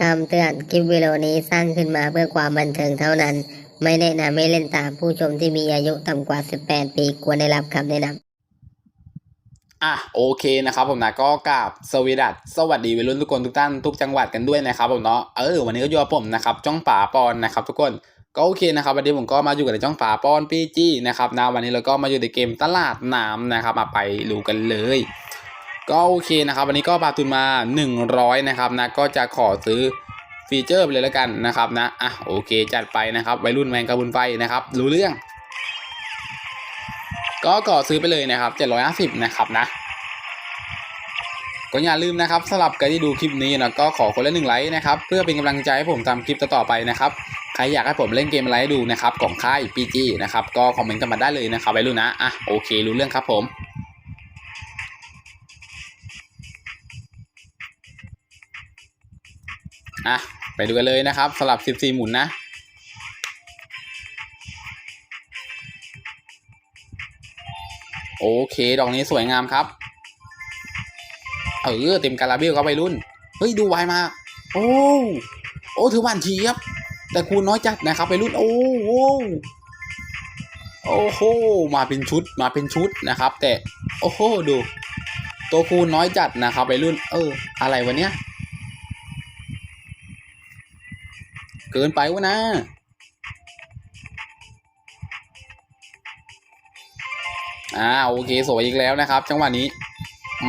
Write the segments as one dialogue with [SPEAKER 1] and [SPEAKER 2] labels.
[SPEAKER 1] คำเตือนคลิปวิดีโอนี้สร้างขึ้นมาเพื่อความบันเทิงเท่านั้น ไม่แนะนำให้เล่นตามผู้ชมที่มีอายุต่ำกว่า 18 ปีควรได้รับคำแนะนำ
[SPEAKER 2] อะโอเคนะครับผมนะก็กราบสวีดัสสวัสดีวัยรุ่นทุกคนทุกท่านทุกจังหวัดกันด้วยนะครับผมเนาะเออวันนี้ก็อยู่กับผมนะครับจ้องป่าปอนนะครับทุกคนก็โอเคนะครับวันนี้ผมก็มาอยู่กับในจ้องป่าปอนปีจีนะครับนะวันนี้เราก็มาอยู่ในเกมตลาดน้ำนะครับมาไปดูกันเลย ก็โอเคนะครับวันนี้ก็ปาทุนมา 100 นะครับนะก็จะขอซื้อฟีเจอร์ไปเลยแล้วกันนะครับนะอะโอเคจัดไปนะครับวัยรุ่นแมงกระบุนไฟนะครับ รู้เรื่อง ก็ก่อซื้อไปเลยนะครับ 750 นะครับนะก็อย่าลืมนะครับสำหรับใครที่ดูคลิปนี้นะก็ขอคนละหนึ่งไลค์นะครับ เพื่อเป็นกำลังใจให้ผมทำคลิปต่อๆไปนะครับ ใครอยากให้ผมเล่นเกมอะไรให้ดูนะครับของค่าย PG นะครับก็คอมเมนต์กันมาได้เลยนะครับไปรู้นะอะโอเครู้เรื่องครับผม อะไปดูกันเลยนะครับสำหรับ 14 หมุนนะโอเค ดอกนี้สวยงามครับ เออ เต็มการาเบลครับวัยรุ่น เฮ้ย ดูไวมากโอ้ โอ้ ถือหวานเทียบแต่คูณน้อยจัดนะครับวัยรุ่น โอ้โหโอ้โห มาเป็นชุด มาเป็นชุดนะครับ แต่ โอ้โห ดู ตัวคูณน้อยจัดนะครับวัยรุ่น เออ อะไรวะเนี้ย เกินไปวะนะ อ่าโอเคสวยอีกแล้วนะครับ จังหวะนี้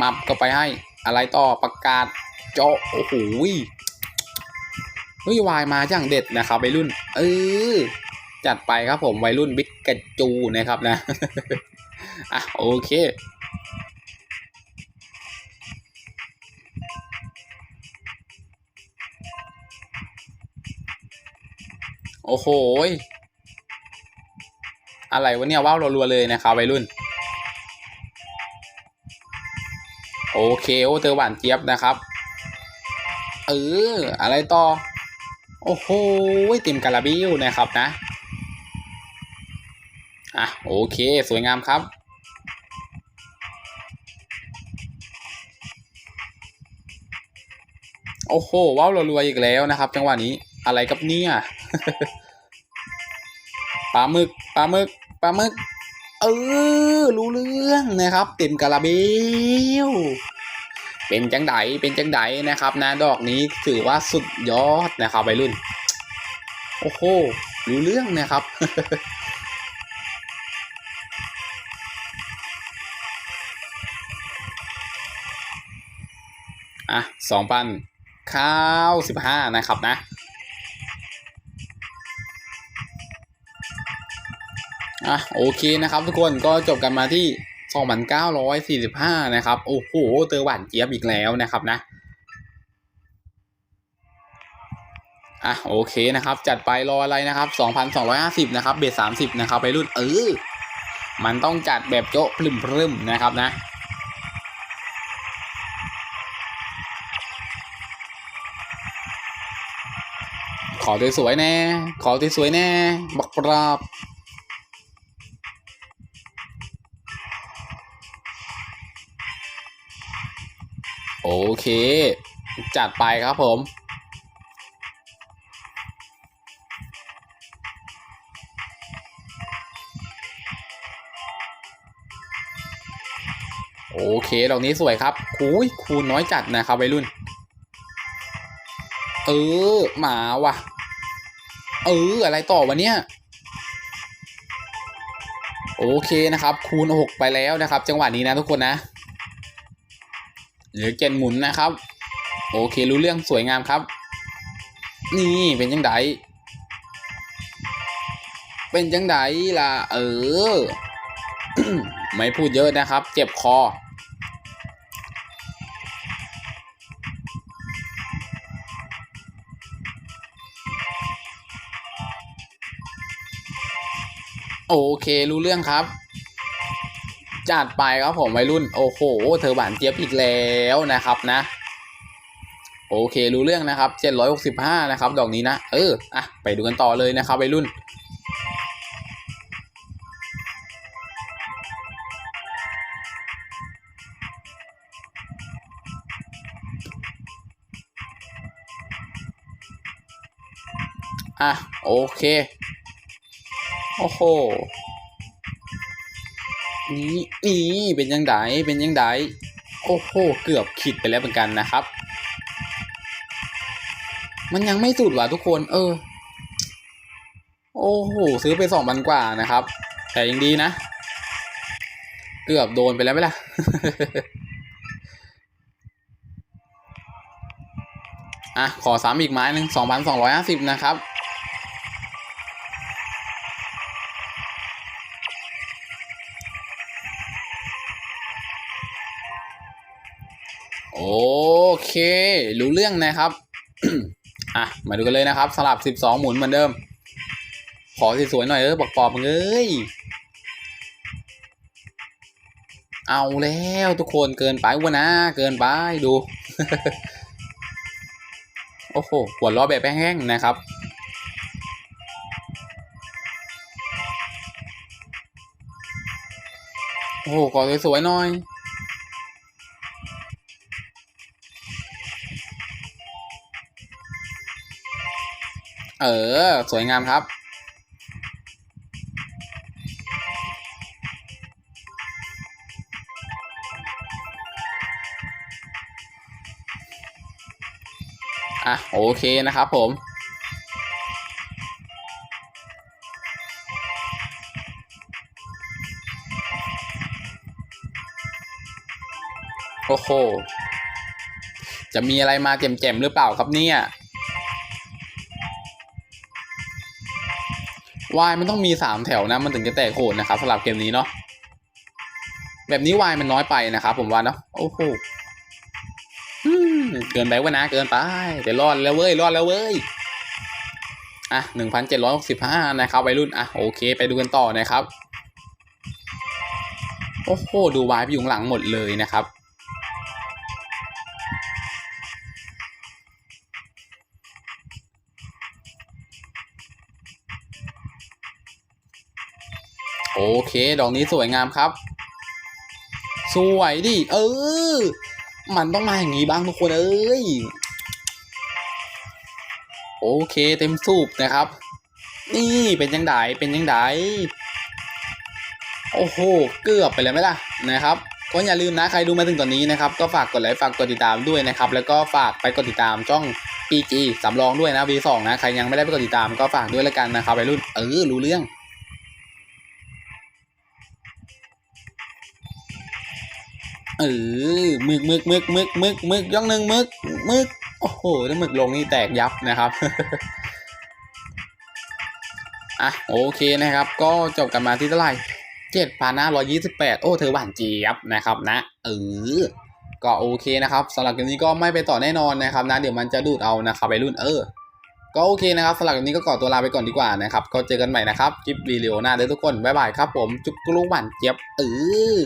[SPEAKER 2] มับก็ไปให้อะไรต่อประกาศเจาะโอ้โหเฮ้ยวายมาอย่างเด็ดนะครับวัยรุ่น เออจัดไปครับผมวัยรุ่นบิ๊กกระจูนะครับนะอะโอเค โอ้โหอะไรวะเนี่ยว้าวรัวๆเลยนะครับวัยรุ่น โอเคโอ้เธอหวานเจี๊ยบนะครับ เออ อะไรต่อ โอ้โหเต็มกาลาบิวนะครับนะ อะ โอเค สวยงามครับโอ้โหว้าวรัวๆอีกแล้วนะครับ จังหวะนี้อะไรกับเนี่ย ปลาหมึกปลาหมึกปลาหมึก เออ รู้เรื่องนะครับ เต็มกาลาเบลเป็นจังไดเป็นจังไดนะครับ นะ ดอกนี้ถือว่าสุดยอดนะครับวัยรุ่น โอ้โห รู้เรื่องนะครับอะสองพันข้าวสิบห้านะครับนะ อะโอเคนะครับทุกคนก็จบกันมาที่ 2,945 นะครับ โอ้โหเจอหวานเจี๊ยบอีกแล้วนะครับนะอะโอเคนะครับ จัดไปรออะไรนะครับ 2,250 นะครับ เบส30 นะครับ ไปรุ่นเออมันต้องจัดแบบโจ๊ะพรึมๆนะครับนะขอสวยๆแน่ ขอสวยๆแน่ บักปราบ โอเค จัดไปครับผม โอเคดอกนี้สวยครับคูยคูณน้อยจัดนะครับวัยรุ่น เออ หมาว่ะ เออ อะไรต่อวะเนี่ยโอเคนะครับ คูณหกไปแล้วนะครับ จังหวะนี้นะทุกคนนะ เหลือเจนหมุนนะครับ โอเครู้เรื่องสวยงามครับ นี่เป็นยังไงเป็นยังไงล่ะ เออ ไม่พูดเยอะนะครับ เจ็บคอ โอเครู้เรื่องครับ จัดไปครับผมวัยรุ่นโอ้โห เธอหวานเจี๊ยบอีกแล้วนะครับนะ โอเครู้เรื่องนะครับ 765 นะครับ ดอกนี้นะ เอออะไปดูกันต่อเลยนะครับวัยรุ่นอะโอเค โอ้โห นี่นี่เป็นยังไงเป็นยังไงโอ้โหเกือบขิดไปแล้วเหมือนกันนะครับ มันยังไม่สุดว่ะทุกคน เออ โอ้โหซื้อไปสองพันกว่านะครับ แต่ยังดีนะ เกือบโดนไปแล้วไหมล่ะอะขอซ้ำอีกไม้หนึ่งสองพันสองร้อยห้าสิบนะครับ เค รู้เรื่องนะครับ อะ มาดูกันเลยนะครับสลับสิบสองหมุนเหมือนเดิม ขอสวยๆหน่อยเออบอกปอบเอ้ย เอาแล้วทุกคนเกินไปวะนะ เกินไปดู โอ้โหหัวล้อแบบแห้งๆนะครับโอ้โหขอสวยๆหน่อย เออ สวยงามครับ อะ โอเคนะครับผม โอ้โห จะมีอะไรมาแจ่มๆหรือเปล่าครับเนี่ย วายมันต้องมีสามแถวนะ มันถึงจะแตกโหดนะครับสำหรับเกมนี้เนาะแบบนี้วายมันน้อยไปนะครับผมว่าเนาะโอ้โหเกินไปวะนะ เกินไปแต่รอดแล้วเว้ยรอดแล้วเว้ยอะหนึ่งพันเจ็ดร้อยหกสิบห้านะครับวัยรุ่นอะโอเค ไปดูกันต่อนะครับ โอ้โหดูวายไปอยู่หลังหมดเลยนะครับ โอเค ดอกนี้สวยงามครับ สวยดิ เออ มันต้องมาอย่างนี้บ้างทุกคนเอ้ย โอเคเต็มสูบนะครับ นี่เป็นยังไงเป็นยังไงโอ้โห เกือบไปแล้วไหมล่ะนะครับ ก็อย่าลืมนะใครดูมาถึงตอนนี้นะครับ ก็ฝากกดไลค์ฝากกดติดตามด้วยนะครับ แล้วก็ฝากไปกดติดตามช่อง PG สำรองด้วยนะ V2 นะ ใครยังไม่ได้ไปกดติดตามก็ฝากด้วยแล้วกันนะครับไปรุ่นเออรู้เรื่อง เออมึกมึกมึกมึกมึกมึกย่องหนึ่งมึกมึกโอ้โหถ้ามึกลงนี่แตกยับนะครับอะโอเคนะครับ ก็จบกันมาที่เท่าไหร่เจ็ดพันห้าร้อยยี่สิบแปดโอ้เธอหวานเจี๊ยบนะครับนะเออก็โอเคนะครับสำหรับเกมนี้ก็ไม่ไปต่อแน่นอนนะครับนะเดี๋ยวมันจะดูดเอานะครับไปรุ่นเออก็โอเคนะครับสำหรับวันนี้ก็ขอตัวลาไปก่อนดีกว่านะครับก็เจอกันใหม่นะครับคลิปรีวิวหน้าเด้อทุกคนบ๊ายบายครับผมจุกกลูกหวานเจี๊ยบเออ